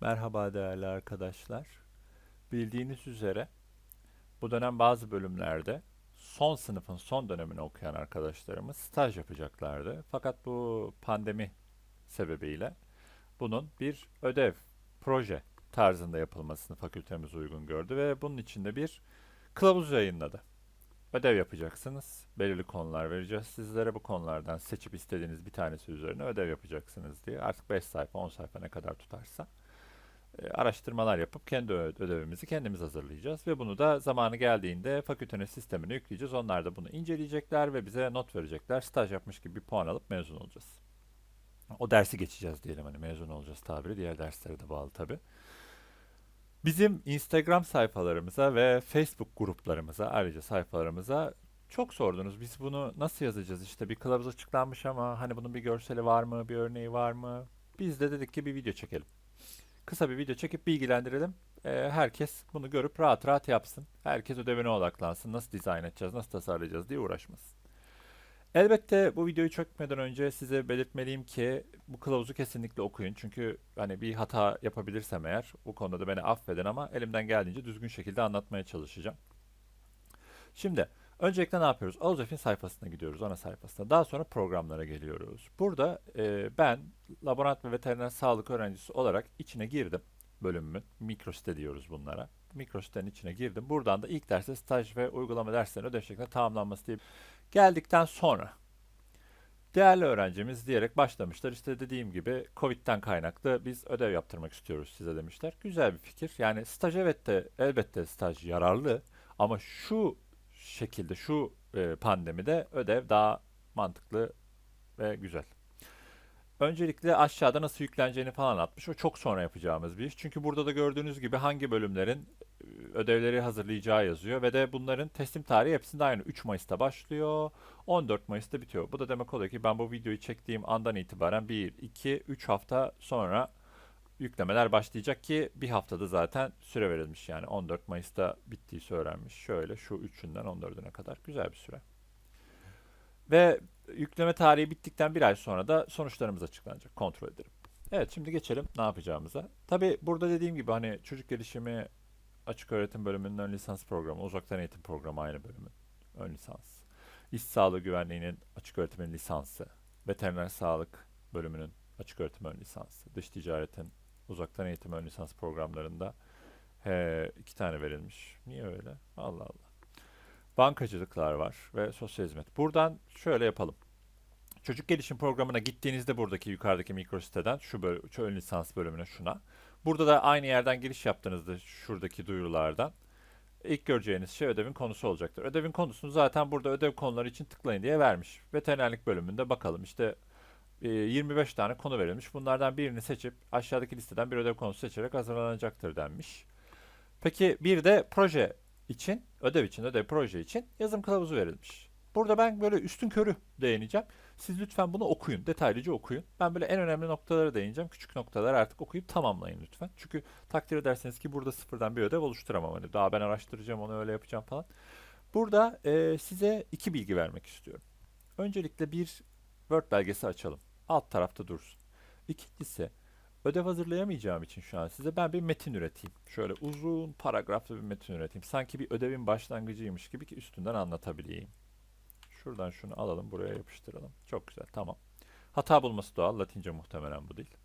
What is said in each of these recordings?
Merhaba değerli arkadaşlar. Bildiğiniz üzere bu dönem bazı bölümlerde son sınıfın son dönemini okuyan arkadaşlarımız staj yapacaklardı. Fakat bu pandemi sebebiyle bunun bir ödev, proje tarzında yapılmasını fakültemiz uygun gördü ve bunun için de bir kılavuz yayınladı. Ödev yapacaksınız. Belirli konular vereceğiz sizlere. Bu konulardan seçip istediğiniz bir tanesi üzerine ödev yapacaksınız diye. Artık 5 sayfa, 10 sayfa ne kadar tutarsa araştırmalar yapıp kendi ödevimizi kendimiz hazırlayacağız ve bunu da zamanı geldiğinde fakültenin sistemine yükleyeceğiz. Onlar da bunu inceleyecekler ve bize not verecekler. Staj yapmış gibi bir puan alıp mezun olacağız. O dersi geçeceğiz diyelim hani mezun olacağız tabiri. Diğer derslere de bağlı tabii. Bizim Instagram sayfalarımıza ve Facebook gruplarımıza ayrıca sayfalarımıza çok sordunuz. Biz bunu nasıl yazacağız? İşte bir kılavuz açıklanmış ama hani bunun bir görseli var mı, bir örneği var mı? Biz de dedik ki bir video çekelim. Kısa bir video çekip bilgilendirelim. Ee, herkes bunu görüp rahat rahat yapsın. Herkes ödevine odaklansın. Nasıl dizayn edeceğiz, nasıl tasarlayacağız diye uğraşmasın. Elbette bu videoyu çekmeden önce size belirtmeliyim ki bu kılavuzu kesinlikle okuyun. Çünkü hani bir hata yapabilirsem eğer bu konuda da beni affedin ama elimden geldiğince düzgün şekilde anlatmaya çalışacağım. Şimdi öncelikle ne yapıyoruz? Auzef'in sayfasına gidiyoruz, ana sayfasına. Daha sonra programlara geliyoruz. Burada e, ben laborant ve veteriner sağlık öğrencisi olarak içine girdim bölümümün. Mikrosite diyoruz bunlara. Mikrositenin içine girdim. Buradan da ilk derste staj ve uygulama derslerinin ödev şeklinde tamamlanması diye geldikten sonra değerli öğrencimiz diyerek başlamışlar. İşte dediğim gibi Covid'den kaynaklı biz ödev yaptırmak istiyoruz size demişler. Güzel bir fikir. Yani staj evet de elbette staj yararlı ama şu şekilde şu e, pandemide ödev daha mantıklı ve güzel. Öncelikle aşağıda nasıl yükleneceğini falan anlatmış. O çok sonra yapacağımız bir iş. Çünkü burada da gördüğünüz gibi hangi bölümlerin e, ödevleri hazırlayacağı yazıyor ve de bunların teslim tarihi hepsinde aynı. 3 Mayıs'ta başlıyor, 14 Mayıs'ta bitiyor. Bu da demek oluyor ki ben bu videoyu çektiğim andan itibaren 1, 2, 3 hafta sonra yüklemeler başlayacak ki bir haftada zaten süre verilmiş yani 14 Mayıs'ta bittiği söylenmiş. Şöyle şu 3'ünden 14'üne kadar güzel bir süre. Ve yükleme tarihi bittikten bir ay sonra da sonuçlarımız açıklanacak. Kontrol edelim. Evet şimdi geçelim ne yapacağımıza. Tabi burada dediğim gibi hani çocuk gelişimi açık öğretim bölümünün ön lisans programı, uzaktan eğitim programı aynı bölümün ön lisans. İş sağlığı güvenliğinin açık öğretimin lisansı, veteriner sağlık bölümünün açık öğretim ön lisansı, dış ticaretin uzaktan eğitim ön lisans programlarında he, iki tane verilmiş. Niye öyle? Allah Allah. Bankacılıklar var ve sosyal hizmet. Buradan şöyle yapalım. Çocuk gelişim programına gittiğinizde buradaki yukarıdaki mikro siteden şu, böl şu ön lisans bölümüne şuna. Burada da aynı yerden giriş yaptığınızda şuradaki duyurulardan ilk göreceğiniz şey ödevin konusu olacaktır. Ödevin konusunu zaten burada ödev konuları için tıklayın diye vermiş. Veterinerlik bölümünde bakalım işte 25 tane konu verilmiş. Bunlardan birini seçip aşağıdaki listeden bir ödev konusu seçerek hazırlanacaktır denmiş. Peki bir de proje için, ödev için, ödev proje için yazım kılavuzu verilmiş. Burada ben böyle üstün körü değineceğim. Siz lütfen bunu okuyun, detaylıca okuyun. Ben böyle en önemli noktalara değineceğim. Küçük noktaları artık okuyup tamamlayın lütfen. Çünkü takdir ederseniz ki burada sıfırdan bir ödev oluşturamam. Hani daha ben araştıracağım, onu öyle yapacağım falan. Burada e, size iki bilgi vermek istiyorum. Öncelikle bir Word belgesi açalım. Alt tarafta dursun. İkincisi, ödev hazırlayamayacağım için şu an size ben bir metin üreteyim. Şöyle uzun paragraflı bir metin üreteyim. Sanki bir ödevin başlangıcıymış gibi ki üstünden anlatabileyim. Şuradan şunu alalım, buraya yapıştıralım. Çok güzel, tamam. Hata bulması doğal, Latince muhtemelen bu değil.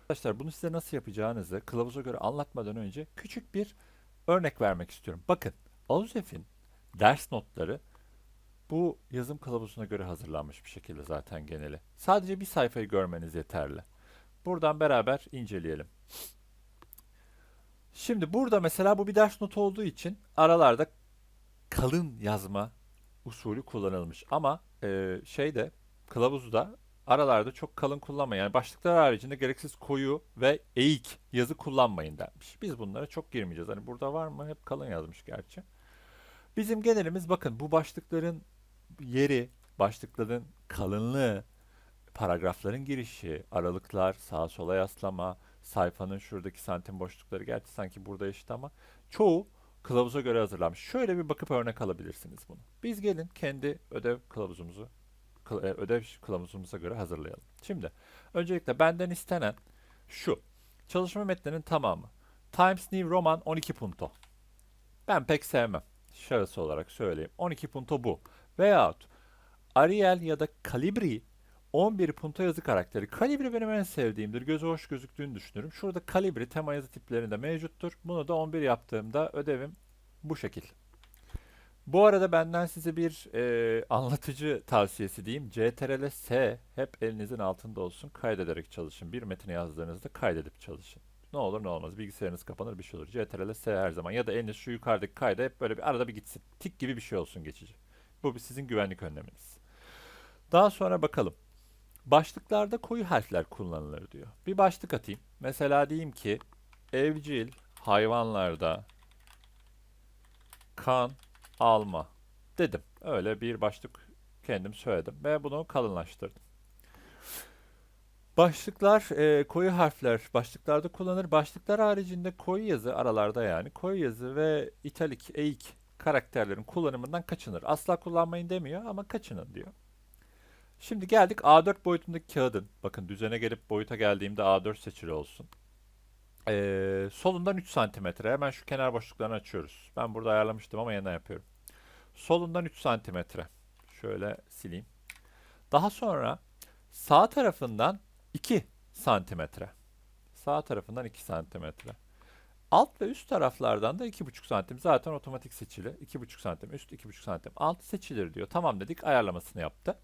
Arkadaşlar bunu size nasıl yapacağınızı kılavuza göre anlatmadan önce küçük bir örnek vermek istiyorum. Bakın, Auzef'in ders notları bu yazım kılavuzuna göre hazırlanmış bir şekilde zaten geneli. Sadece bir sayfayı görmeniz yeterli. Buradan beraber inceleyelim. Şimdi burada mesela bu bir ders notu olduğu için aralarda kalın yazma usulü kullanılmış. Ama e, şeyde kılavuzda aralarda çok kalın kullanmayın. Yani başlıklar haricinde gereksiz koyu ve eğik yazı kullanmayın denmiş. Biz bunlara çok girmeyeceğiz. Hani burada var mı? Hep kalın yazmış gerçi. Bizim genelimiz bakın bu başlıkların yeri, başlıkların kalınlığı, paragrafların girişi, aralıklar, sağa sola yaslama, sayfanın şuradaki santim boşlukları gerçi sanki burada eşit ama çoğu kılavuza göre hazırlanmış. Şöyle bir bakıp örnek alabilirsiniz bunu. Biz gelin kendi ödev kılavuzumuzu kıl- e, ödev kılavuzumuza göre hazırlayalım. Şimdi öncelikle benden istenen şu. Çalışma metninin tamamı. Times New Roman 12 punto. Ben pek sevmem. Şahıs olarak söyleyeyim. 12 punto bu. Veyahut Arial ya da Calibri 11 punto yazı karakteri. Calibri benim en sevdiğimdir. Gözü hoş gözüktüğünü düşünürüm. Şurada Calibri tema yazı tiplerinde mevcuttur. Bunu da 11 yaptığımda ödevim bu şekil. Bu arada benden size bir e, anlatıcı tavsiyesi diyeyim. CTRL S hep elinizin altında olsun. Kaydederek çalışın. Bir metni yazdığınızda kaydedip çalışın. Ne olur ne olmaz. Bilgisayarınız kapanır bir şey olur. CTRL S her zaman. Ya da eliniz şu yukarıdaki kayda hep böyle bir arada bir gitsin. Tik gibi bir şey olsun geçici. Bu sizin güvenlik önleminiz. Daha sonra bakalım. Başlıklarda koyu harfler kullanılır diyor. Bir başlık atayım. Mesela diyeyim ki evcil hayvanlarda kan alma dedim. Öyle bir başlık kendim söyledim ve bunu kalınlaştırdım. Başlıklar e, koyu harfler başlıklarda kullanılır. Başlıklar haricinde koyu yazı aralarda yani koyu yazı ve italik, eğik karakterlerin kullanımından kaçınır. Asla kullanmayın demiyor ama kaçının diyor. Şimdi geldik A4 boyutundaki kağıdın. Bakın düzene gelip boyuta geldiğimde A4 seçili olsun. Ee, solundan 3 santimetre. Hemen şu kenar boşluklarını açıyoruz. Ben burada ayarlamıştım ama yeniden yapıyorum. Solundan 3 santimetre. Şöyle sileyim. Daha sonra sağ tarafından 2 santimetre. Sağ tarafından 2 santimetre. Alt ve üst taraflardan da 2,5 santim. Zaten otomatik seçili. 2,5 santim üst, 2,5 santim alt seçilir diyor. Tamam dedik ayarlamasını yaptı.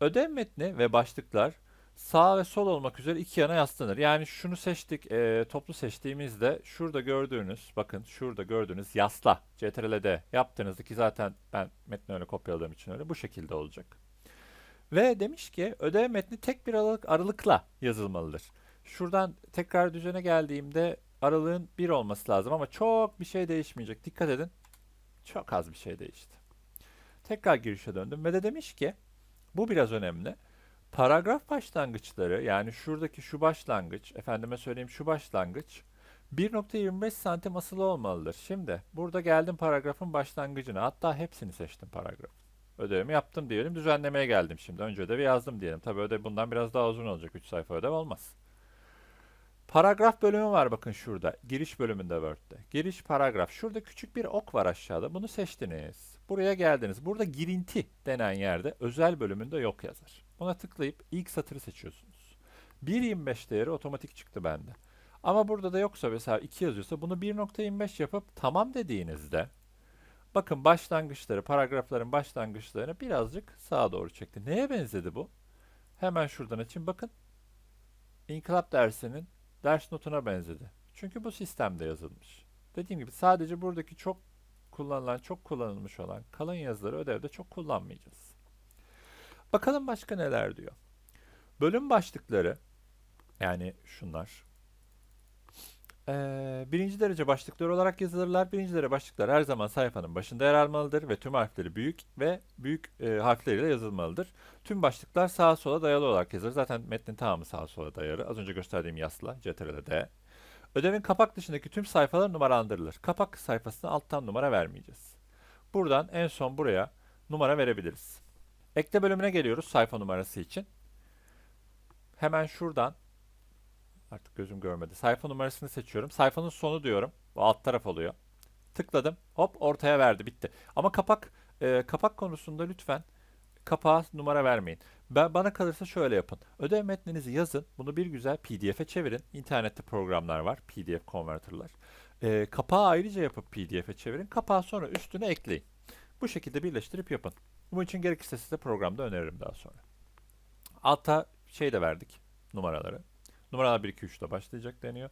Ödev metni ve başlıklar sağ ve sol olmak üzere iki yana yaslanır. Yani şunu seçtik, e, toplu seçtiğimizde şurada gördüğünüz, bakın şurada gördüğünüz yasla, CTRL-D yaptığınızda ki zaten ben metni öyle kopyaladığım için öyle bu şekilde olacak. Ve demiş ki ödev metni tek bir aralık, aralıkla yazılmalıdır. Şuradan tekrar düzene geldiğimde aralığın 1 olması lazım ama çok bir şey değişmeyecek. Dikkat edin. Çok az bir şey değişti. Tekrar girişe döndüm ve de demiş ki bu biraz önemli. Paragraf başlangıçları yani şuradaki şu başlangıç, efendime söyleyeyim şu başlangıç 1.25 santim asılı olmalıdır. Şimdi burada geldim paragrafın başlangıcına. Hatta hepsini seçtim paragraf. Ödevimi yaptım diyelim. Düzenlemeye geldim şimdi. Önce ödevi yazdım diyelim. Tabii ödev bundan biraz daha uzun olacak. 3 sayfa ödev olmaz. Paragraf bölümü var bakın şurada. Giriş bölümünde Word'de. Giriş paragraf. Şurada küçük bir ok var aşağıda. Bunu seçtiniz. Buraya geldiniz. Burada girinti denen yerde özel bölümünde yok yazar. Buna tıklayıp ilk satırı seçiyorsunuz. 1.25 değeri otomatik çıktı bende. Ama burada da yoksa mesela 2 yazıyorsa bunu 1.25 yapıp tamam dediğinizde bakın başlangıçları, paragrafların başlangıçlarını birazcık sağa doğru çekti. Neye benzedi bu? Hemen şuradan açayım bakın. İnkılap dersinin ders notuna benzedi. Çünkü bu sistemde yazılmış. Dediğim gibi sadece buradaki çok kullanılan, çok kullanılmış olan kalın yazıları ödevde çok kullanmayacağız. Bakalım başka neler diyor. Bölüm başlıkları yani şunlar ee, birinci derece başlıklar olarak yazılırlar. Birinci derece başlıklar her zaman sayfanın başında yer almalıdır ve tüm harfleri büyük ve büyük e, harfleriyle yazılmalıdır. Tüm başlıklar sağa sola dayalı olarak yazılır. Zaten metnin tamamı sağa sola dayalı. Az önce gösterdiğim yasla, CTRL-D. Ödevin kapak dışındaki tüm sayfalar numaralandırılır. Kapak sayfasına alttan numara vermeyeceğiz. Buradan en son buraya numara verebiliriz. Ekle bölümüne geliyoruz sayfa numarası için. Hemen şuradan artık gözüm görmedi. Sayfa numarasını seçiyorum. Sayfanın sonu diyorum. Bu alt taraf oluyor. Tıkladım. Hop ortaya verdi. Bitti. Ama kapak e, kapak konusunda lütfen kapağa numara vermeyin. Ben, bana kalırsa şöyle yapın. Ödev metninizi yazın. Bunu bir güzel PDF'e çevirin. İnternette programlar var. PDF converter'lar. E, kapağı ayrıca yapıp PDF'e çevirin. Kapağı sonra üstüne ekleyin. Bu şekilde birleştirip yapın. Bunun için gerekirse size programda öneririm daha sonra. Alta şey de verdik numaraları. Numaralar 1, 2, 3 ile başlayacak deniyor.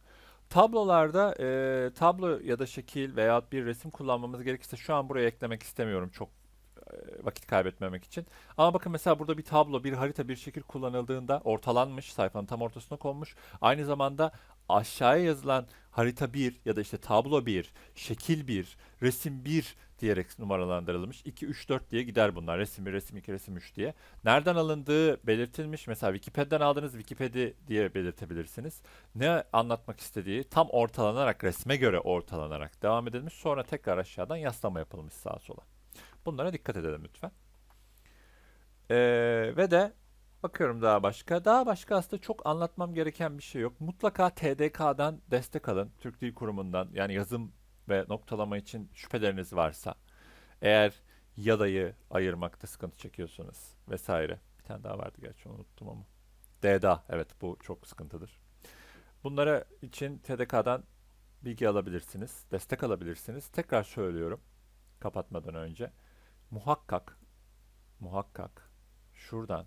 Tablolarda e, tablo ya da şekil veya bir resim kullanmamız gerekirse şu an buraya eklemek istemiyorum çok e, vakit kaybetmemek için. Ama bakın mesela burada bir tablo, bir harita, bir şekil kullanıldığında ortalanmış, sayfanın tam ortasına konmuş. Aynı zamanda aşağıya yazılan harita 1 ya da işte tablo 1, şekil 1, resim 1 diyerek numaralandırılmış. 2, 3, 4 diye gider bunlar. Resim 1, resim 2, resim 3 diye. Nereden alındığı belirtilmiş. Mesela Wikipedia'dan aldığınız Wikipedia diye belirtebilirsiniz. Ne anlatmak istediği tam ortalanarak, resme göre ortalanarak devam edilmiş. Sonra tekrar aşağıdan yaslama yapılmış sağa sola. Bunlara dikkat edelim lütfen. Ee, ve de Bakıyorum daha başka. Daha başka aslında çok anlatmam gereken bir şey yok. Mutlaka TDK'dan destek alın. Türk Dil Kurumu'ndan. Yani yazım ve noktalama için şüpheleriniz varsa. Eğer yadayı ayırmakta sıkıntı çekiyorsanız vesaire. Bir tane daha vardı gerçi unuttum ama. DDA evet bu çok sıkıntıdır. Bunlara için TDK'dan bilgi alabilirsiniz. Destek alabilirsiniz. Tekrar söylüyorum kapatmadan önce. Muhakkak muhakkak şuradan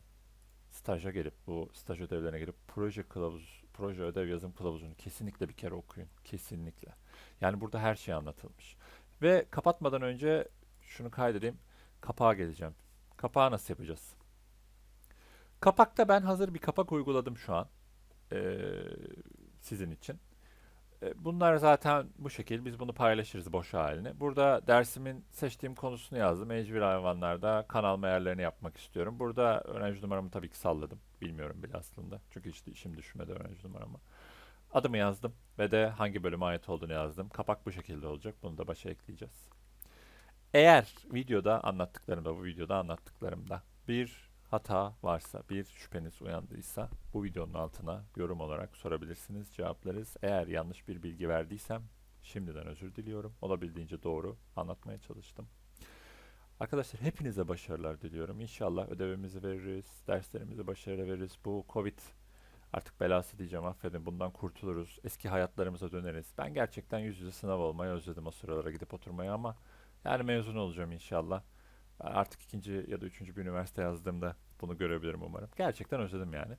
staja gelip bu staj ödevlerine gelip proje kılavuz, proje ödev yazım kılavuzunu kesinlikle bir kere okuyun. Kesinlikle. Yani burada her şey anlatılmış. Ve kapatmadan önce şunu kaydedeyim. Kapağa geleceğim. Kapağı nasıl yapacağız? Kapakta ben hazır bir kapak uyguladım şu an. Ee, sizin için. E, Bunlar zaten bu şekil. Biz bunu paylaşırız boş halini. Burada dersimin seçtiğim konusunu yazdım. Evcil hayvanlarda kanal meğerlerini yapmak istiyorum. Burada öğrenci numaramı tabii ki salladım. Bilmiyorum bile aslında. Çünkü hiç işim düşmedi öğrenci numaramı. Adımı yazdım ve de hangi bölüme ait olduğunu yazdım. Kapak bu şekilde olacak. Bunu da başa ekleyeceğiz. Eğer videoda anlattıklarımda, bu videoda anlattıklarımda bir hata varsa, bir şüpheniz uyandıysa bu videonun altına yorum olarak sorabilirsiniz, cevaplarız. Eğer yanlış bir bilgi verdiysem şimdiden özür diliyorum. Olabildiğince doğru anlatmaya çalıştım. Arkadaşlar hepinize başarılar diliyorum. İnşallah ödevimizi veririz, derslerimizi başarıyla veririz. Bu Covid artık belası diyeceğim affedin bundan kurtuluruz. Eski hayatlarımıza döneriz. Ben gerçekten yüz yüze sınav olmayı özledim o sıralara gidip oturmayı ama yani mezun olacağım inşallah. Artık ikinci ya da üçüncü bir üniversite yazdığımda bunu görebilirim umarım. Gerçekten özledim yani.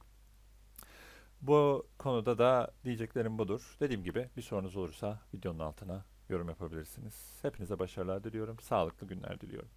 Bu konuda da diyeceklerim budur. Dediğim gibi bir sorunuz olursa videonun altına yorum yapabilirsiniz. Hepinize başarılar diliyorum. Sağlıklı günler diliyorum.